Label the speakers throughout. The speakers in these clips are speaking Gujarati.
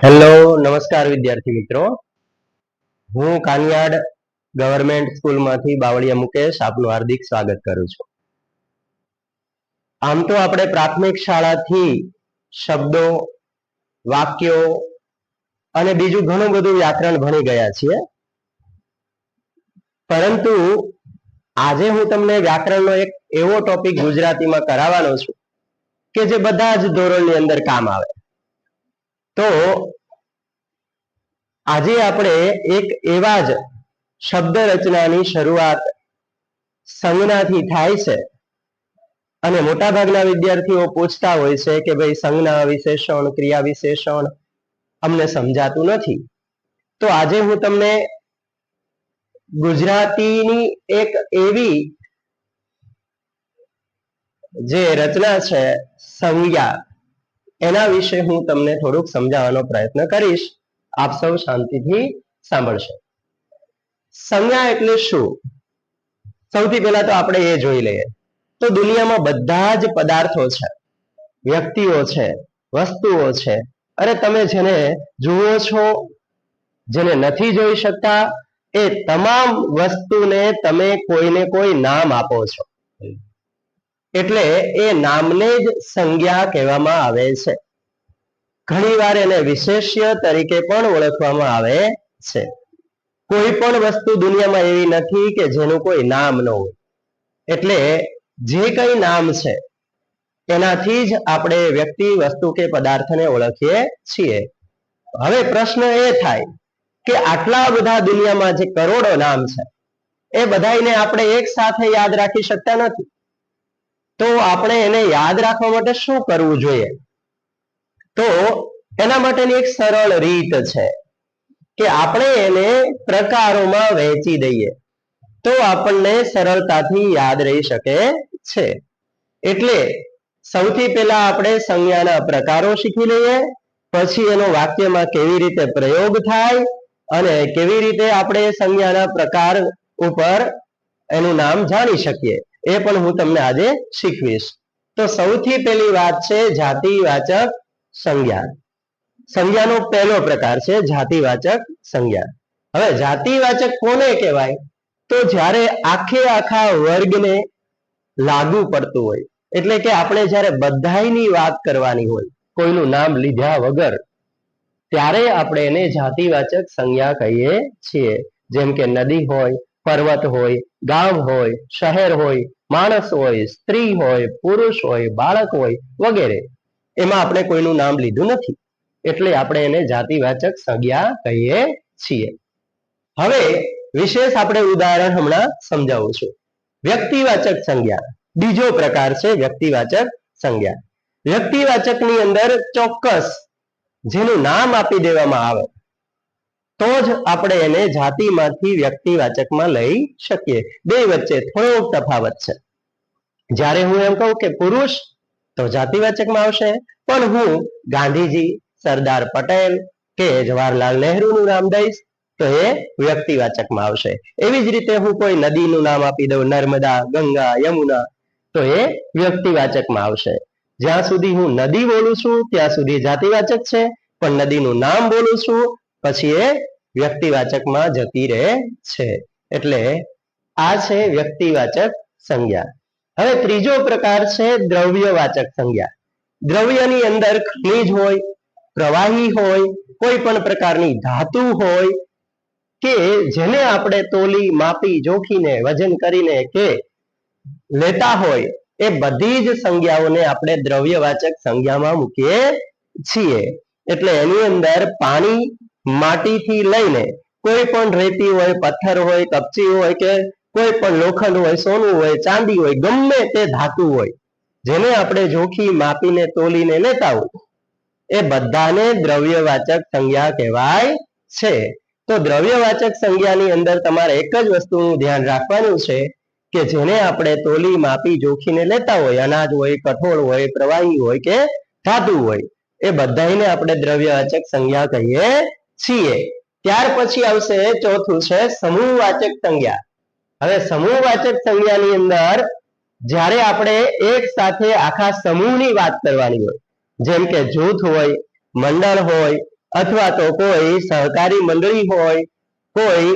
Speaker 1: હેલો નમસ્કાર વિદ્યાર્થી મિત્રો. હું કાનિયાડ ગવર્મેન્ટ સ્કૂલમાંથી બાવળિયા મુકેશ આપનું હાર્દિક સ્વાગત કરું છું. આમ તો આપણે પ્રાથમિક શાળાથી શબ્દો, વાક્યો અને બીજું ઘણું બધું વ્યાકરણ ભણી ગયા છીએ. પરંતુ આજે હું તમને વ્યાકરણનો એક એવો ટોપિક ગુજરાતીમાં કરાવવાનો છું કે જે બધા જ ધોરણની અંદર કામ આવે. તો આજે આપણે એક એવા જ શબ્દ રચનાની શરૂઆત સંજ્ઞાથી થાય છે. અને મોટાભાગના વિદ્યાર્થીઓ પૂછતા હોય છે કે ભાઈ સંજ્ઞા વિશેષણ ક્રિયા વિશેષણ અમને સમજાતું નથી. તો આજે હું તમને ગુજરાતીની એક એવી જે રચના છે સંજ્ઞા એના વિશે હું તમને થોડુંક સમજાવવાનો પ્રયત્ન કરીશ. આપ સૌ શાંતિથી સાંભળશો. સંજ્ઞા એટલે શું? સૌથી પહેલા તો આપણે એ જોઈ લઈએ. તો દુનિયામાં બધા જ પદાર્થો છે. વ્યક્તિઓ છે, વસ્તુઓ છે. અરે તમે જેને જુઓ છો, જેને નથી જોઈ શકતા, એ તમામ વસ્તુને તમે કોઈને કોઈ નામ આપો છો. એટલે એ નામને જ સંજ્ઞા કહેવામાં આવે છે. ઘણીવાર એને વિશેષ્ય તરીકે પણ ઓળખવામાં આવે છે. કોઈ પણ વસ્તુ દુનિયામાં એવી નથી કે જેનું કોઈ નામ ન હોય. એટલે જે કઈ નામ છે, એનાથી જ આપણે વ્યક્તિ, વસ્તુ કે પદાર્થને ઓળખીએ છીએ. હવે પ્રશ્ન એ થાય કે આટલા બધા દુનિયામાં જે કરોડો નામ છે, એ બધાને આપણે એક સાથે યાદ રાખી શકતા નથી. તો આપણે એને યાદ રાખવા માટે શું કરવું જોઈએ? તો એના માટેની એક સરળ રીત છે કે આપણે એને પ્રકારોમાં વહેંચી દઈએ. તો આપણને સરળતાથી યાદ રહી શકે છે. એટલે સૌથી પહેલા આપણે સંજ્ઞાના પ્રકારો શીખી લઈએ, પછી એનો વાક્યમાં કેવી રીતે પ્રયોગ થાય અને કેવી રીતે આપણે સંજ્ઞાના પ્રકાર ઉપર એનું નામ જાણી શકીએ. એ પણ હું તમને આજે શીખવીશ. તો સૌથી પહેલી વાત છે જાતિવાચક સંજ્ઞા સંજ્ઞાનો પહેલો પ્રકાર છે જાતિવાચક સંજ્ઞા હવે જાતિવાચક કોને કહેવાય? તો જ્યારે આખે આખા વર્ગને લાગુ પડતું હોય, એટલે કે આપણે જ્યારે બધાયની વાત કરવાની હોય, કોઈનું નામ લીધા વગર, ત્યારે આપણે એને જાતિવાચક સંજ્ઞા કહીએ છીએ. જેમ કે નદી હોય, પર્વત હોય, ગામ હોય, શહેર હોય માણસ હોય, સ્ત્રી હોય, પુરુષ હોય, બાળક હોય, વગેરે. એમાં આપણે કોઈનું નામ લીધું નથી. એટલે આપણે એને જાતિવાચક સંજ્ઞા કહીએ છીએ. હવે વિશેષ આપણે ઉદાહરણ હમણાં સમજાવું છું વ્યક્તિવાચક સંજ્ઞા. બીજો પ્રકાર છે વ્યક્તિવાચક સંજ્ઞા. વ્યક્તિવાચકની અંદર ચોક્કસ જેનું નામ આપી દેવામાં આવે. તો જ આપણે એને જાતિમાંથી વ્યક્તિવાચકમાં લઈ શકીએ. બે વચ્ચે થોડો તફાવત છે. જ્યારે હું એમ કહું કે પુરુષ તો જાતિવાચકમાં આવશે, પણ હું ગાંધીજી, સરદાર પટેલ કે જવાહરલાલ નહેરુનું નામ દઈશ તો એ વ્યક્તિવાચકમાં આવશે. એવી જ રીતે હું કોઈ નદીનું નામ આપી દઉં, નર્મદા, ગંગા, યમુના, તો એ વ્યક્તિવાચકમાં આવશે. જ્યાં સુધી હું નદી બોલું છું, ત્યાં સુધી જાતિવાચક છે, પણ નદીનું નામ બોલું છું પછી એ વ્યક્તિવાચકમાં જતી રહે છે. એટલે આ છે વ્યક્તિવાચક સંજ્ઞા. હવે ત્રીજો પ્રકાર છે દ્રવ્યવાચક સંજ્ઞા. દ્રવ્યની અંદર ખનિજ હોય, પ્રવાહી હોય, કોઈ પણ પ્રકારની ધાતુ હોય કે જેને આપણે તોલી, માપી, જોખીને, વજન કરીને કે લેતા હોય, એ બધી જ સંજ્ઞાઓને આપણે દ્રવ્યવાચક સંજ્ઞામાં મૂકીએ છીએ. એટલે એની અંદર પાણી માટીથી લઈને કોઈ પણ રેતી હોય, પથ્થર હોય, કપચી હોય કે કોઈ પણ લોખંડ હોય, સોનું હોય, ચાંદી હોય, ગમે તે ધાતુ હોય, જેને આપણે જોખી માપીને, તોલીને લેતા હોય, એ બધાને દ્રવ્યવાચક સંજ્ઞા કહેવાય છે. તો દ્રવ્યવાચક સંજ્ઞાની અંદર તમારે એક જ વસ્તુનું ધ્યાન રાખવાનું છે કે જેને આપણે તોલી, માપી, જોખીને લેતા હોય, અનાજ હોય, કઠોળ હોય, પ્રવાહી હોય કે ધાતુ હોય, એ બધાને આપણે દ્રવ્યવાચક સંજ્ઞા કહીએ છીએ. ત્યાર પછી આવશે ચોથું છે સમૂહવાચક સંજ્ઞા. હવે સમૂહવાચક સંજ્ઞાની અંદર જ્યારે આપણે એક સાથે આખા સમૂહની વાત કરવાની હોય, જેમ કે જૂથ હોય, મંડળ હોય, અથવા તો કોઈ સહકારી મંડળી હોય, કોઈ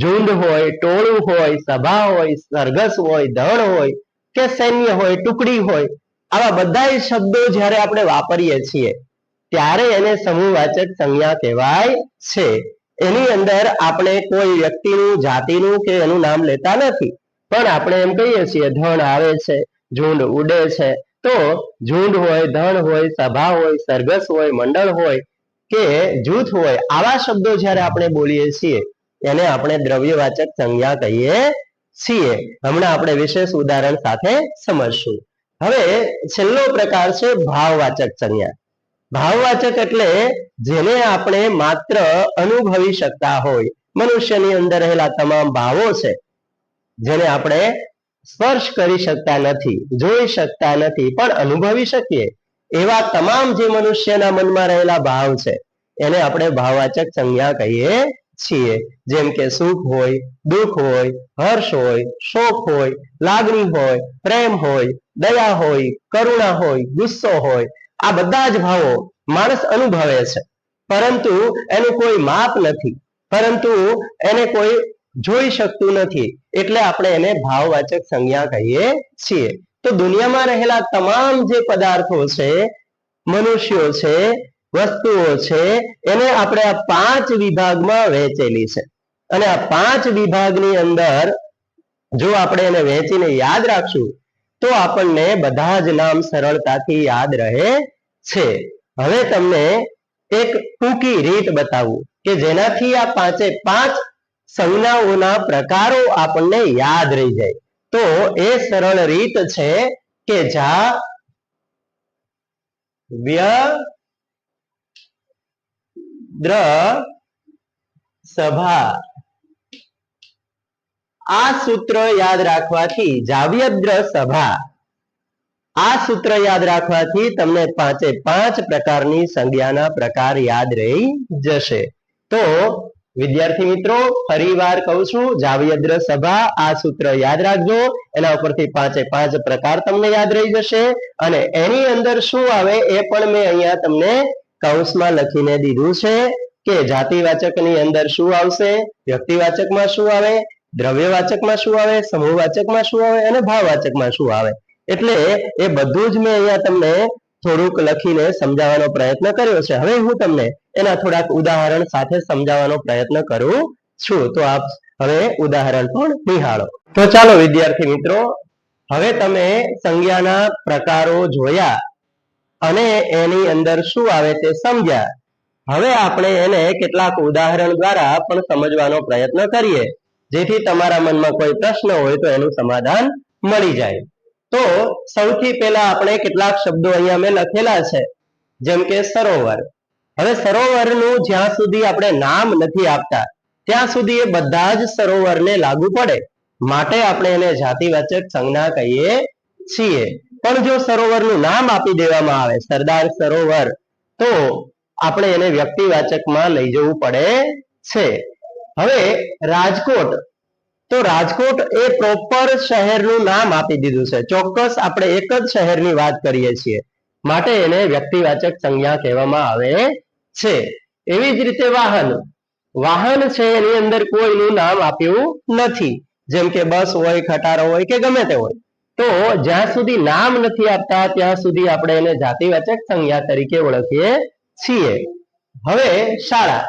Speaker 1: ઝુંડ હોય, ટોળું હોય, સભા હોય, સરઘસ હોય દળ હોય કે સૈન્ય હોય, ટુકડી હોય, આવા બધા શબ્દો જ્યારે આપણે વાપરીએ છીએ ત્યારે એને સમૂહવાચક સંજ્ઞા કહેવાય છે. એની અંદર આપણે કોઈ વ્યક્તિનું, જાતિનું કે એનું નામ લેતા નથી. પણ આપણે એમ કહીએ છીએ ધન આવે છે, ઝુંડ ઉડે છે. તો ઝુંડ હોય ધન હોય, સભા હોય, સરઘસ હોય, મંડળ હોય કે જૂથ હોય, આવા શબ્દો જ્યારે આપણે બોલીએ છીએ, એને આપણે દ્રવ્યવાચક સંજ્ઞા કહીએ છીએ. હમણાં આપણે વિશેષ ઉદાહરણ સાથે સમજશું. હવે છેલ્લો પ્રકાર છે ભાવવાચક સંજ્ઞા. ભાવવાચક એટલે જેને આપણે માત્ર અનુભવી શકતા હોય. મનુષ્યની અંદર રહેલા તમામ ભાવો છે, જેને આપણે સ્પર્શ કરી શકતા નથી, જોઈ શકતા નથી, પણ અનુભવી શકીએ. એવા તમામ જે મનુષ્યના મનમાં રહેલા ભાવ છે, એને આપણે ભાવવાચક સંજ્ઞા કહીએ છીએ. જેમ કે સુખ હોય, દુઃખ હોય, હર્ષ હોય, શોક હોય, લાગણી હોય, પ્રેમ હોય, દયા હોય, કરુણા હોય, ગુસ્સો હોય આ બધા જ ભાવો માણસ અનુભવે છે. પરંતુ એનું કોઈ માપ નથી. પરંતુ એને કોઈ જોઈ શકતું નથી. એટલે આપણે એને ભાવવાચક સંજ્ઞા કહીએ છીએ. તો દુનિયામાં રહેલા તમામ જે પદાર્થો છે, મનુષ્યો છે, વસ્તુઓ છે, એને આપણે આ પાંચ વિભાગમાં વહેંચેલી છે. અને આ પાંચ વિભાગની અંદર જો આપણે એને વહેંચીને યાદ રાખશું તો આપણને બધા જ નામ સરળતાથી યાદ રહે છે. હવે તમને એક ટૂંકી રીત બતાવું કે જેનાથી આ પાંચે પાંચ સંજ્ઞાઓના પ્રકારો આપણને યાદ રહી જાય. તો એ સરળ રીત છે કે જા, વ્ય, દ્ર, સભા. આ સૂત્ર યાદ રાખવાથી જાવ્યદ્ર સભા. આ સૂત્ર યાદ રાખવાથી તમને પાંચે પાંચ પ્રકારની સંજ્ઞાના પ્રકાર યાદ રહી જશે. તો, વિદ્યાર્થી મિત્રો ફરીવાર કહું છું જાવ્યદ્ર સભા, આ સૂત્ર યાદ રાખજો. એના ઉપરથી પાંચે પાંચ પ્રકાર તમને યાદ રહી જશે. અને એની અંદર શું આવે એ પણ મેં અહીંયા તમને કૌંસમાં લખીને દીધું છે કે જાતિવાચકની અંદર શું આવશે? વ્યક્તિવાચકમાં શું આવે? દ્રવ્યવાચકમાં શું આવે? સમૂહવાચકમાં શું આવે? અને ભાવવાચકમાં શું આવે? એટલે એ બધું જ મેં અહીંયા તમને થોડુંક લખીને સમજાવવાનો પ્રયત્ન કર્યો છે. હવે હું તમને એના થોડાક ઉદાહરણ સાથે સમજાવવાનો પ્રયત્ન કરું છું. તો આપ હવે ઉદાહરણ પણ નિહાળો. તો ચાલો વિદ્યાર્થી મિત્રો, હવે તમે સંજ્ઞાના પ્રકારો જોયા અને એની અંદર શું આવે તે સમજ્યા. હવે આપણે એને કેટલાક ઉદાહરણ દ્વારા પણ સમજવાનો પ્રયત્ન કરીએ. જેથી તમારા મનમાં કોઈ પ્રશ્ન હોય તો એનું સમાધાન મળી જાય. તો સૌથી પહેલા આપણે કેટલાક શબ્દો અહીંયા મેં લખેલા છે, જેમ કે સરોવર. હવે સરોવરનું જ્યાં સુધી આપણે નામ નથી આપતા, ત્યાં સુધી એ બધા જ સરોવરને લાગુ પડે. માટે આપણે એને જાતિવાચક સંજ્ઞા કહીએ છીએ. પણ જો સરોવરનું નામ આપી દેવામાં આવે, સરદાર સરોવર, તો આપણે એને વ્યક્તિવાચકમાં લઈ જવું પડે છે. હવે રાજકોટ. તો રાજકોટ એ પ્રોપર શહેરનું નામ આપી દીધું છે. ચોક્કસ આપણે એક જ શહેરની વાત કરીએ છીએ. માટે એને વ્યક્તિવાચક સંજ્ઞા કહેવામાં આવે છે. એવી જ રીતે વાહન. વાહન છે એની અંદર કોઈનું નામ આપ્યું નથી. જેમ કે બસ હોય, ખટારો હોય કે ગમે તે હોય. તો જ્યાં સુધી નામ નથી આપતા, ત્યાં સુધી આપણે એને જાતિવાચક સંજ્ઞા તરીકે ઓળખીએ છીએ. હવે શાળા.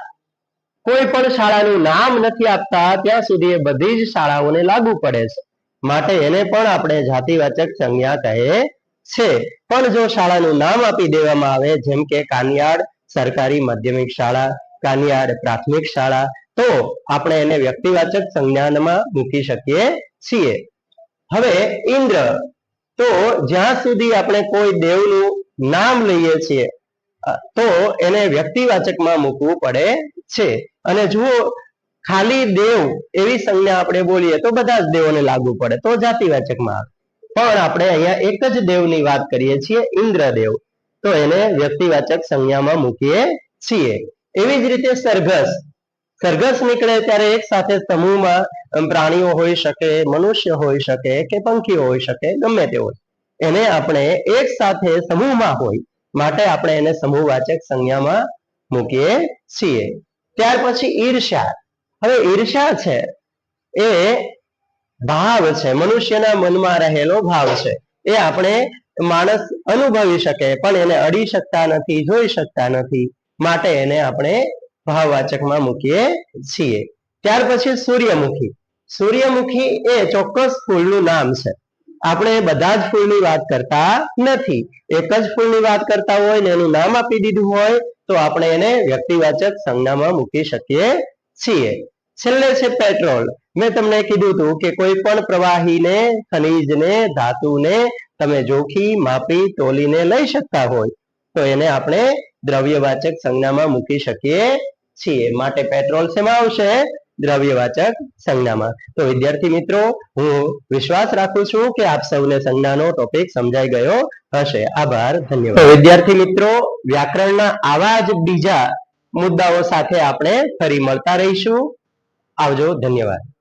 Speaker 1: કોઈ પણ શાળાનું નામ નથી આપતા, ત્યાં સુધી એ બધી જ શાળાઓને લાગુ પડે છે. માટે એને પણ આપણે જાતિવાચક સંજ્ઞા કહે છે. પણ જો શાળાનું નામ આપી દેવામાં આવે, જેમ કે કાનિયાડ સરકારી માધ્યમિક શાળા, કાનિયાડ પ્રાથમિક શાળા, તો આપણે એને વ્યક્તિવાચક સંજ્ઞાનમાં મૂકી શકીએ છીએ. હવે ઇન્દ્ર, તો જ્યાં સુધી આપણે કોઈ દેવનું નામ લઈએ છીએ, તો એને વ્યક્તિવાચકમાં મૂકવું પડે છે. અને જુઓ, ખાલી દેવ એવી સંજ્ઞા આપણે બોલીએ તો બધા જ દેવોને લાગુ પડે. તો જાતિવાચકમાં આવે. પણ આપણે અહીંયા એક જ દેવની વાત કરીએ છીએ, ઇન્દ્રદેવ. તો એને વ્યક્તિવાચક સંજ્ઞામાં મૂકીએ છીએ. એવી જ રીતે સરઘસ. સરઘસ નીકળે ત્યારે એક સાથે સમૂહમાં પ્રાણીઓ હોઈ શકે, મનુષ્ય હોઈ શકે કે પંખીઓ હોઈ શકે, ગમે તે હોય. એને આપણે એક સાથે સમૂહમાં હોય, માટે આપણે એને સમૂહવાચક સંજ્ઞામાં મૂકીએ છીએ. ત્યાર પછી ઈર્ષ્યા. હવે ઈર્ષ્યા છે એ ભાવ છે, મનુષ્યના મનમાં રહેલો ભાવ છે. એ આપણે માણસ અનુભવી શકે, પણ એને અડી શકતા નથી, જોઈ શકતા નથી. માટે એને આપણે ભાવવાચકમાં મૂકીએ છીએ. ત્યાર પછી સૂર્યમુખી. સૂર્યમુખી એ ચોક્કસ ફૂલનું નામ છે. આપણે બધા જ ફૂલની વાત કરતા નથી. એક જ ફૂલની વાત કરતા હોય ને એનું નામ આપી દીધું હોય તો આપણે એને વ્યક્તિવાચક સંજ્ઞામાં મૂકી શકીએ છીએ. છેલ્લે છે પેટ્રોલ. મેં તમને કીધું હતું કે કોઈ પણ પ્રવાહીને, ખનીજને, ધાતુને તમે જોખી, માપી, તોલીને લઈ શકતા હોય, તો એને આપણે દ્રવ્યવાચક સંજ્ઞામાં મૂકી શકીએ છીએ. માટે પેટ્રોલ શેમાં આવશે? દ્રવ્યવાચક સંજ્ઞામાં. તો વિદ્યાર્થી મિત્રો, હું વિશ્વાસ રાખું છું કે આપ સૌને સંજ્ઞાનો ટોપિક સમજાઈ ગયો હશે. આભાર, ધન્યવાદ. વિદ્યાર્થી મિત્રો, વ્યાકરણના આવા જ બીજા મુદ્દાઓ સાથે આપણે ફરી મળતા રહીશું. આવજો, ધન્યવાદ.